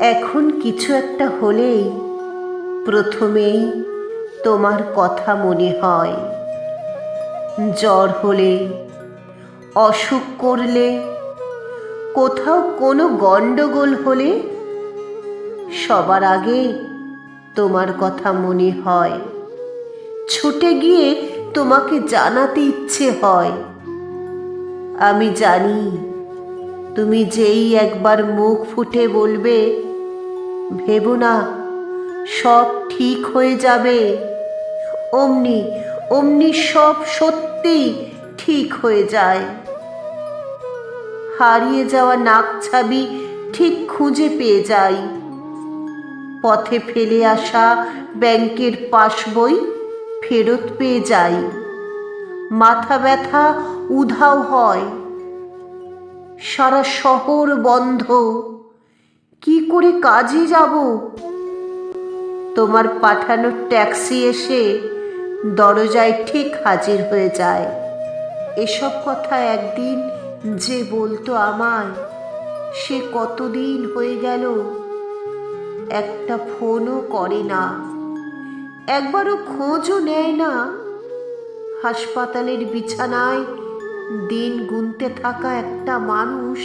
এখন কিছু একটা হলেই প্রথমেই তোমার কথা মনে হয়। জ্বর হলে, অসুখ করলে, কোথাও কোনো গণ্ডগোল হলে সবার আগে তোমার কথা মনে হয়। ছুটে গিয়ে তোমাকে জানাতে ইচ্ছে হয়। আমি জানি তুমি যেই একবার মুখ ফুটে বলবে ভেবো না, সব ঠিক হয়ে যাবে। অমনি অমনি সব সত্যি ঠিক হয়ে যায়। হারিয়ে যাওয়া নাক ছাবি ঠিক খুঁজে পেয়ে যাই। পথে ফেলে আসা ব্যাংকের পাসবই ফেরত পেয়ে যাই। মাথা ব্যথা উধাও হয়। সারা শহর বন্ধ। কি করে কাজে যাব? তোমার পাঠানো ট্যাক্সি এসে দরজায় ঠিক হাজির হয়ে যায়। এসব কথা একদিন যে বলতো আমায়, সে কতদিন হয়ে গেল? একটা ফোনও করে না। একবারও খোঁজও নেয় না। হাসপাতালের বিছানায় দিন গুনতে থাকা একটা মানুষ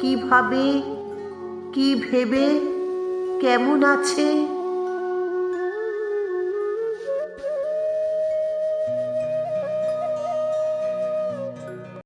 কীভাবে কি ভেবে কেমন আছে?